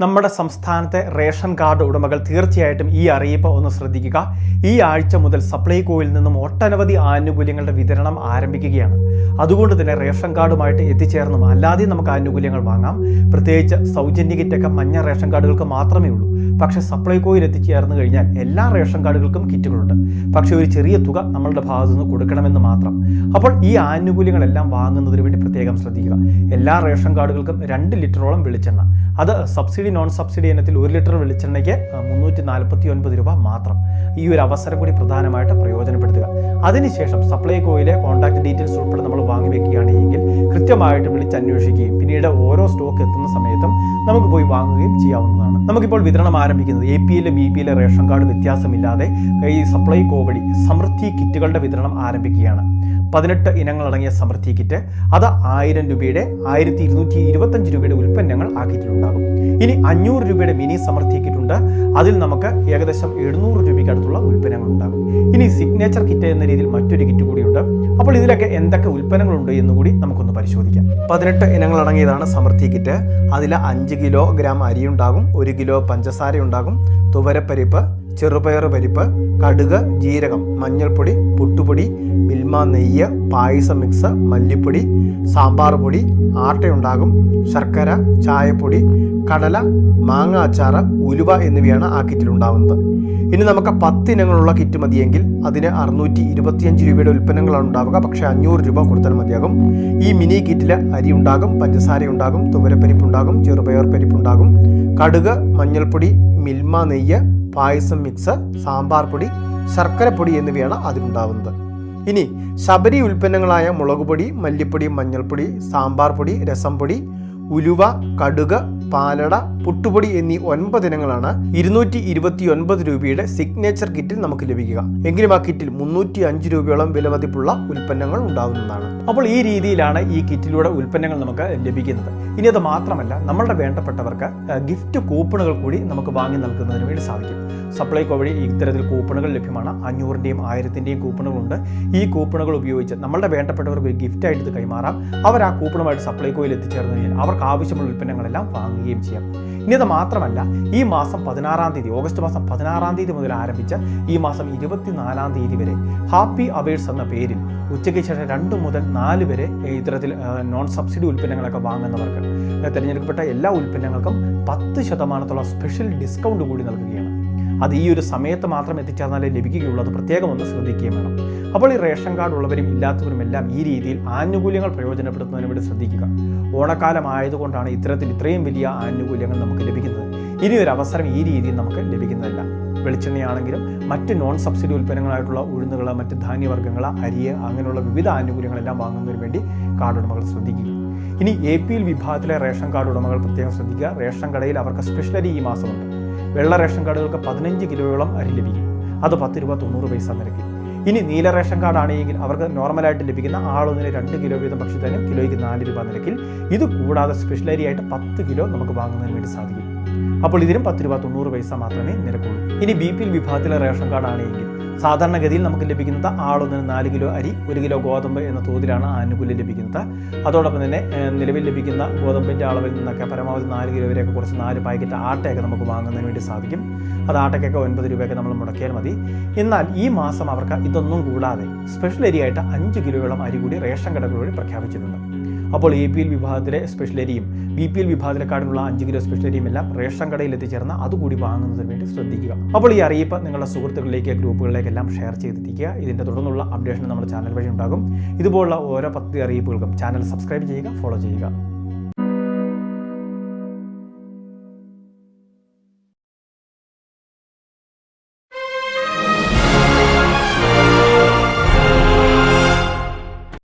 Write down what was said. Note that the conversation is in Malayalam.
നമ്മുടെ സംസ്ഥാനത്തെ റേഷൻ കാർഡ് ഉടമകൾ തീർച്ചയായിട്ടും ഈ അറിയിപ്പ് ഒന്ന് ശ്രദ്ധിക്കുക. ഈ ആഴ്ച മുതൽ സപ്ലൈകോയിൽ നിന്നും ഒട്ടനവധി ആനുകൂല്യങ്ങളുടെ വിതരണം ആരംഭിക്കുകയാണ്. അതുകൊണ്ട് തന്നെ റേഷൻ കാർഡുമായിട്ട് എത്തിച്ചേർന്നും. അല്ലാതെയും നമുക്ക് ആനുകൂല്യങ്ങൾ വാങ്ങാം. പ്രത്യേകിച്ച് സൗജന്യ കിറ്റൊക്കെ മഞ്ഞ റേഷൻ കാർഡുകൾക്ക് മാത്രമേ ഉള്ളൂ. പക്ഷേ സപ്ലൈകോയിൽ എത്തിച്ചേർന്ന് കഴിഞ്ഞാൽ എല്ലാ റേഷൻ കാർഡുകൾക്കും കിറ്റുകളുണ്ട്. പക്ഷേ ഒരു ചെറിയ തുക നമ്മളുടെ ഭാഗത്തു നിന്ന് കൊടുക്കണമെന്ന് മാത്രം. അപ്പോൾ ഈ ആനുകൂല്യങ്ങളെല്ലാം വാങ്ങുന്നതിന് വേണ്ടി പ്രത്യേകം ശ്രദ്ധിക്കുക. എല്ലാ റേഷൻ കാർഡുകൾക്കും രണ്ട് ലിറ്ററോളം വെളിച്ചെണ്ണ. അത് സബ്സിഡി നോൺ സബ്സിഡി ഇനത്തിൽ ഒരു ലിറ്റർ വെളിച്ചെണ്ണയ്ക്ക് മുന്നൂറ്റി നാൽപ്പത്തി ഒൻപത് രൂപ മാത്രം. ഈ ഒരു അവസരം കൂടി പ്രധാനമായിട്ട് പ്രയോജനപ്പെടുത്തുക. അതിനുശേഷം സപ്ലൈകോയിലെ കോൺടാക്ട് ഡീറ്റെയിൽസ് ഉൾപ്പെടെ നമ്മൾ വാങ്ങി വെക്കുകയാണെങ്കിൽ കൃത്യമായിട്ട് വിളിച്ചന്വേഷിക്കുകയും പിന്നീട് ഓരോ സ്റ്റോക്ക് എത്തുന്ന സമയത്തും നമുക്ക് പോയി വാങ്ങുകയും ചെയ്യാവുന്നതാണ്. നമുക്കിപ്പോൾ വിതരണം ആരംഭിക്കുന്നത് എ പി എല്ലെ ബി പി എല്ലെ റേഷൻ കാർഡ് വ്യത്യാസമില്ലാതെ ഈ സപ്ലൈകോ വഴി സമൃദ്ധി കിറ്റുകളുടെ വിതരണം ആരംഭിക്കുകയാണ്. പതിനെട്ട് ഇനങ്ങളടങ്ങിയ സമൃദ്ധി കിറ്റ് അത് ആയിരം രൂപയുടെ ആയിരത്തി ഇരുന്നൂറ്റി ഇരുപത്തഞ്ച് രൂപയുടെ ഉൽപ്പന്നങ്ങൾ ആ കിറ്റിലുണ്ടാകും. ഇനി അഞ്ഞൂറ് രൂപയുടെ മിനി സമൃദ്ധി കിറ്റുണ്ട്. അതിൽ നമുക്ക് ഏകദേശം എഴുന്നൂറ് രൂപയ്ക്ക് അടുത്തുള്ള ഉൽപ്പന്നങ്ങൾ ഉണ്ടാകും. ഇനി സിഗ്നേച്ചർ കിറ്റ് എന്ന രീതിയിൽ മറ്റൊരു കിറ്റ് കൂടിയുണ്ട്. അപ്പോൾ ഇതിലൊക്കെ എന്തൊക്കെ ഉൽപ്പന്നങ്ങളുണ്ട് എന്ന് കൂടി നമുക്കൊന്ന് പരിശോധിക്കാം. പതിനെട്ട് ഇനങ്ങൾ അടങ്ങിയതാണ് സമൃദ്ധി കിറ്റ് അതിൽ അഞ്ച് കിലോ ഗ്രാം അരി ഉണ്ടാകും ഒരു കിലോ പഞ്ചസാര ഉണ്ടാകും തുവരപ്പരിപ്പ് ചെറുപയർ പരിപ്പ് കടുക് ജീരകം മഞ്ഞൾപ്പൊടി പുട്ടുപൊടി മിൽമ നെയ്യ് പായസ മിക്സ് മല്ലിപ്പൊടി സാമ്പാർ പൊടി ആട്ടയുണ്ടാകും ശർക്കര ചായപ്പൊടി കടല മാങ്ങ അച്ചാറ് ഉലുവ എന്നിവയാണ് ആ കിറ്റിൽ ഉണ്ടാകുന്നത് ഇനി നമുക്ക് പത്ത് ഇനങ്ങളുള്ള കിറ്റ് മതിയെങ്കിൽ അതിന് അറുന്നൂറ്റി ഇരുപത്തിയഞ്ച് രൂപയുടെ ഉൽപ്പന്നങ്ങളാണ് ഉണ്ടാവുക. പക്ഷേ അഞ്ഞൂറ് രൂപ കൊടുത്താൽ മതിയാകും. ഈ മിനി കിറ്റിൽ അരി ഉണ്ടാകും പഞ്ചസാര ഉണ്ടാകും തുവരപ്പരിപ്പ് ഉണ്ടാകും ചെറുപയർ പരിപ്പ് ഉണ്ടാകും. കടുക് മഞ്ഞൾപ്പൊടി മിൽമ നെയ്യ് പായസം മിക്സ് സാമ്പാർ പൊടി ശർക്കര പൊടി എന്നിവയാണ് അതിലുണ്ടാവുന്നത്. ഇനി ശബരി ഉൽപ്പന്നങ്ങളായ മുളകുപൊടി മല്ലിപ്പൊടി മഞ്ഞൾപ്പൊടി സാമ്പാർ പൊടി രസം പൊടി ഉലുവ കടുക് പാലട പുട്ടുപൊടി എന്നീ ഒൻപത് ഇനങ്ങളാണ് ഇരുന്നൂറ്റി ഇരുപത്തി ഒൻപത് രൂപയുടെ സിഗ്നേച്ചർ കിറ്റിൽ നമുക്ക് ലഭിക്കുക. എങ്കിലും ആ കിറ്റിൽ മുന്നൂറ്റി അഞ്ച് രൂപയോളം വിലമതിപ്പുള്ള ഉൽപ്പന്നങ്ങൾ ഉണ്ടാകുന്നതാണ് അപ്പോൾ ഈ രീതിയിലാണ് ഈ കിറ്റിലൂടെ ഉൽപ്പന്നങ്ങൾ നമുക്ക് ലഭിക്കുന്നത്. ഇനി അത് മാത്രമല്ല നമ്മളുടെ വേണ്ടപ്പെട്ടവർക്ക് ഗിഫ്റ്റ് കൂപ്പണുകൾ കൂടി നമുക്ക് വാങ്ങി നൽകുന്നതിന് വേണ്ടി സാധിക്കും. സപ്ലൈകോ വഴി ഇത്തരത്തിൽ കൂപ്പണുകൾ ലഭ്യമാണ്. അഞ്ഞൂറിന്റെയും ആയിരത്തിന്റെയും കൂപ്പണുകളുണ്ട് ഈ കൂപ്പണുകൾ ഉപയോഗിച്ച് നമ്മളുടെ വേണ്ടപ്പെട്ടവർക്ക് ഒരു ഗിഫ്റ്റായിട്ട് ഇത് കൈമാറാം. അവർ ആ കൂപ്പണുമായിട്ട് സപ്ലൈകോയിൽ എത്തിച്ചേർന്ന് കഴിഞ്ഞാൽ അവർക്ക് ആവശ്യമുള്ള ഉൽപ്പന്നങ്ങളെല്ലാം വാങ്ങുകയും ചെയ്യാം. ഇനി അത് മാത്രമല്ല ഈ മാസം പതിനാറാം തീയതി ഓഗസ്റ്റ് മാസം പതിനാറാം തീയതി മുതൽ ആരംഭിച്ച ഈ മാസം ഇരുപത്തിനാലാം തീയതി വരെ ഹാപ്പി അവേഴ്സ് എന്ന പേരിൽ ഉച്ചയ്ക്ക് ശേഷം രണ്ട് മുതൽ നാല് വരെ ഇത്തരത്തിൽ നോൺ സബ്സിഡി ഉൽപ്പന്നങ്ങളൊക്കെ വാങ്ങുന്നവർക്ക് തിരഞ്ഞെടുക്കപ്പെട്ട എല്ലാ ഉൽപ്പന്നങ്ങൾക്കും പത്ത് ശതമാനത്തോളം സ്പെഷ്യൽ ഡിസ്കൗണ്ട് കൂടി നൽകുകയാണ്. അത് ഈ ഒരു സമയത്ത് മാത്രം എത്തിച്ചേർന്നാലേ ലഭിക്കുകയുള്ളൂ. അത് പ്രത്യേകം ഒന്ന് ശ്രദ്ധിക്കുകയും വേണം. അപ്പോൾ ഈ റേഷൻ കാർഡ് ഉള്ളവരും ഇല്ലാത്തവരും എല്ലാം ഈ രീതിയിൽ ആനുകൂല്യങ്ങൾ പ്രയോജനപ്പെടുത്തുന്നതിന് വേണ്ടി ശ്രദ്ധിക്കുക. ഓണക്കാലം ആയതുകൊണ്ടാണ് ഇത്തരത്തിൽ ഇത്രയും വലിയ ആനുകൂല്യങ്ങൾ നമുക്ക് ലഭിക്കുന്നത്. ഇനി ഒരു അവസരം ഈ രീതിയിൽ നമുക്ക് ലഭിക്കുന്നതല്ല. വെളിച്ചെണ്ണയാണെങ്കിലും മറ്റ് നോൺ സബ്സിഡി ഉൽപ്പന്നങ്ങളായിട്ടുള്ള ഉഴുന്നുകൾ മറ്റ് ധാന്യവർഗങ്ങൾ അരിയ അങ്ങനെയുള്ള വിവിധ ആനുകൂല്യങ്ങളെല്ലാം വാങ്ങുന്നതിന് വേണ്ടി കാർഡ് ഉടമകൾ ശ്രദ്ധിക്കുക. ഇനി എ പി എൽ വിഭാഗത്തിലെ റേഷൻ കാർഡ് ഉടമകൾ പ്രത്യേകം ശ്രദ്ധിക്കുക. റേഷൻ കടയിൽ അവർക്ക് സ്പെഷ്യലി ഈ മാസമുണ്ട്. വെള്ള റേഷൻ കാർഡുകൾക്ക് പതിനഞ്ച് കിലോയോളം അരി ലഭിക്കും. അത് പത്ത് രൂപ തൊണ്ണൂറ് പൈസ നിരക്കിൽ. ഇനി നീല റേഷൻ കാർഡ് ആണെങ്കിൽ അവർക്ക് നോർമലായിട്ട് ലഭിക്കുന്ന ആളൊന്നിന് രണ്ട് കിലോ വീതം ഭക്ഷ്യധാന്യം കിലോയ്ക്ക് നാല് രൂപ നിരക്കിൽ. ഇത് കൂടാതെ സ്പെഷ്യൽ അരി ആയിട്ട് പത്ത് കിലോ നമുക്ക് വാങ്ങുന്നതിന് വേണ്ടി സാധിക്കും. അപ്പോൾ ഇതിനും പത്ത് രൂപ തൊണ്ണൂറ് പൈസ മാത്രമേ നിരക്കുള്ളൂ. ഇനി ബി പി എൽ വിഭാഗത്തിലെ റേഷൻ കാർഡ് ആണെങ്കിൽ സാധാരണഗതിയിൽ നമുക്ക് ലഭിക്കുന്നത് ആളൊന്നിന് നാല് കിലോ അരി ഒരു കിലോ ഗോതമ്പ് എന്ന തോതിലാണ് ആനുകൂല്യം ലഭിക്കുന്നത്. അതോടൊപ്പം തന്നെ നിലവിൽ ലഭിക്കുന്ന ഗോതമ്പിന്റെ അളവിൽ നിന്നൊക്കെ പരമാവധി നാല് കിലോ വരെയൊക്കെ കുറച്ച് നാല് പാക്കറ്റ് ആട്ടയൊക്കെ നമുക്ക് വാങ്ങുന്നതിന് വേണ്ടി സാധിക്കും. അത് ആട്ടയ്ക്കൊക്കെ ഒൻപത് രൂപയൊക്കെ നമ്മൾ മുടക്കിയാൽ മതി. എന്നാൽ ഈ മാസം അവർക്ക് ഇതൊന്നും കൂടാതെ സ്പെഷ്യൽ അരിയായിട്ട് അഞ്ച് കിലോയോളം അരി കൂടി റേഷൻ കടകൾ വഴി പ്രഖ്യാപിച്ചിട്ടുണ്ട്. അപ്പോൾ എ പി എൽ വിഭാഗത്തിലെ സ്പെഷ്യൽ അരിയും ബി പി എൽ വിഭാഗത്തിലെക്കാളുള്ള അഞ്ച് കിലോ സ്പെഷ്യൽ അരിയും എല്ലാം റേഷൻ കടയിൽ എത്തിച്ചേർന്ന് അതുകൂടി വാങ്ങുന്നതിന് വേണ്ടി ശ്രദ്ധിക്കുക. അപ്പോൾ ഈ അറിയിപ്പ് നിങ്ങളുടെ സുഹൃത്തുക്കളിലേക്ക് ഗ്രൂപ്പുകളിലേക്കെല്ലാം ഷെയർ ചെയ്തെത്തിക്കുക. ഇതിന്റെ തുടർന്നുള്ള അപ്ഡേഷൻ നമ്മുടെ ചാനൽ വഴി ഉണ്ടാകും. ഇതുപോലുള്ള ഓരോ പദ്ധതി അറിയിപ്പുകൾക്കും ചാനൽ സബ്സ്ക്രൈബ് ചെയ്യുക ഫോളോ ചെയ്യുക.